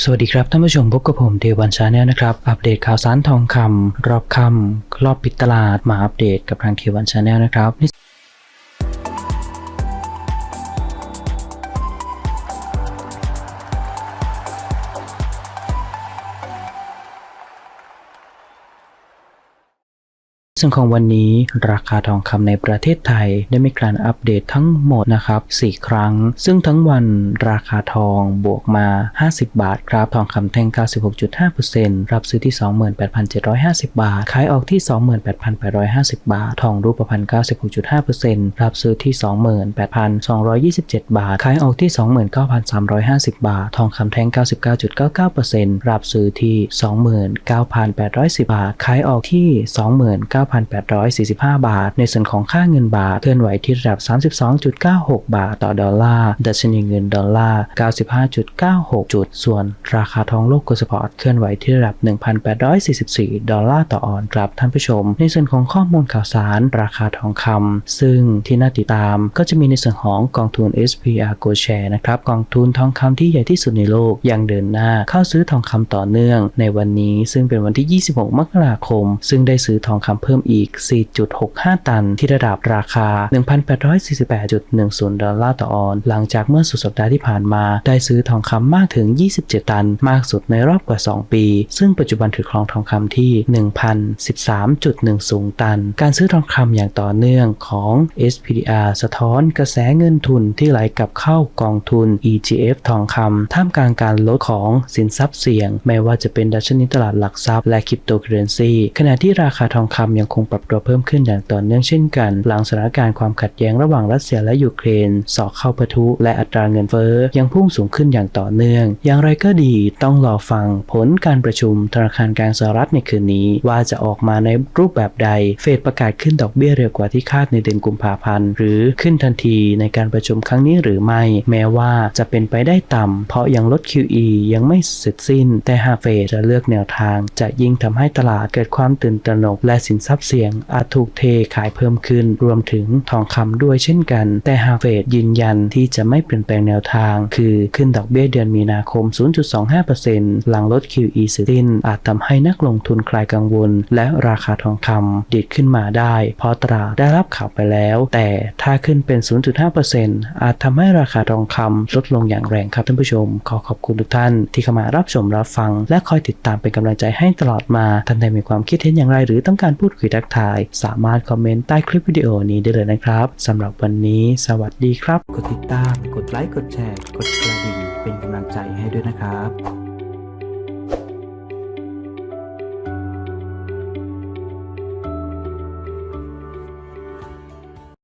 สวัสดีครับท่านผู้ชมพบกับผมเดวันชาแนลนะครับ อัปเดตข่าวสารทองคำรอบคำรอบปิดตลาดมาอัปเดตกับทางเทวันชาแนลนะครับ ซึ่งของวันนี้ราคาทองคำในประเทศไทยได้มีการอัปเดตทั้งหมดนะครับ 4 ครั้ง ซึ่งทั้งวันราคาทองบวกมา 50 บาทครับ ทองคำแท่ง 96.5%รับซื้อที่ 28,750 บาท ขายออกที่ 28,850 บาท ทองรูปพรรณ96.5%รับซื้อที่ 28,227 บาท ขายออกที่ 29,350 บาท ทองคำแท่ง 99.99%รับซื้อที่ 29,810 บาท ขายออกที่ 29,000 29,845 บาท ในส่วนของค่าเงินบาทเคลื่อนไหวที่ระดับ 32.96 บาทต่อดอลลาร์ดัชนีเงินดอลลาร์ 95.96 จุด ส่วนราคาทองโลกกุสปอร์ตเคลื่อนไหวที่ระดับ 1,844 ดอลลาร์ต่อออนครับท่านผู้ชม ในส่วนของข้อมูลข่าวสาร ราคาทองคำซึ่งที่น่าติดตามก็จะมีในส่วนของกองทุน SPR Go Share นะครับกองทุนทองคำที่ใหญ่ที่สุดในโลกยังเดินหน้าเข้าซื้อทองคำต่อเนื่องในวันนี้ ซึ่งเป็นวันที่ 26 มกราคม ซึ่งได้ซื้อทองคำเพิ่มอีก 4.65 ตัน ที่ระดับราคา 1,848.10 ดอลลาร์ต่อออน หลังจากเมื่อสุดสัปดาห์ที่ผ่านมา ได้ซื้อทองคำมากถึง 27 ตัน มากสุดในรอบกว่า 2 ปี ซึ่งปัจจุบันถือครองทองคำที่ 1,013.10 ตัน การซื้อทองคำอย่างต่อเนื่องของ SPDR สะท้อนกระแสเงินทุนที่ไหลกลับเข้ากองทุน EGF ทองคำท่ามกลางการลดของสินทรัพย์เสี่ยง ไม่ว่าจะเป็นดัชนีตลาดหลักทรัพย์และคริปโตเคอเรนซีขณะที่ราคาทองคำยังคงปรับตัวเพิ่มขึ้นอย่างต่อเนื่องเช่นกัน หลังสถานการณ์ความขัดแย้งระหว่างรัสเซียและยูเครนสอกเข้าปะทุและอัตราเงินเฟ้อยังพุ่งสูงขึ้นอย่างต่อเนื่อง อย่างไรก็ดีต้องรอฟังผลการประชุมธนาคารกลางสหรัฐในคืนนี้ ว่าจะออกมาในรูปแบบใด เฟดประกาศขึ้นดอกเบี้ยเร็วกว่าที่คาดในเดือนกุมภาพันธ์ หรือขึ้นทันทีในการประชุมครั้งนี้หรือไม่ แม้ว่าจะเป็นไปได้ต่ำ เพราะยังลด QE ยังไม่เสร็จสิ้น แต่หากเฟดจะเลือกแนวทาง จะยิ่งทำให้ตลาดเกิดความตื่นตระหนกและสินทรัพย์รับเสี่ยงอาจถูกเทขายเพิ่มขึ้น รวมถึงทองคำด้วยเช่นกัน แต่หากเฟดยืนยันที่จะไม่เปลี่ยนแปลงแนวทาง คือขึ้นดอกเบี้ยเดือนมีนาคม 0.25%หลังลด QE เสร็จสิ้น อาจทำให้นักลงทุนคลายกังวล และราคาทองคำดีดขึ้นมาได้ เพราะตลาได้รับข่าวไปแล้ว แต่ถ้าขึ้นเป็น 0.5%อาจทำให้ราคาทองคำลดลงอย่างแรงครับท่านผู้ชม ขอขอบคุณทุกท่านที่เข้ามารับชมรับฟัง และคอยติดตามเป็นกำลังใจให้ตลอดมาท่านใดมีความคิดเห็นอย่างไร หรือต้องการพูดคุยทักทาย สามารถคอมเมนต์ใต้คลิปวิดีโอนี้ได้เลยนะครับสำหรับวันนี้ สวัสดีครับ กดติดตาม กดไลค์ กดแชร์ กดกระดิ่ง เป็นกำลังใจให้ด้วยนะครับ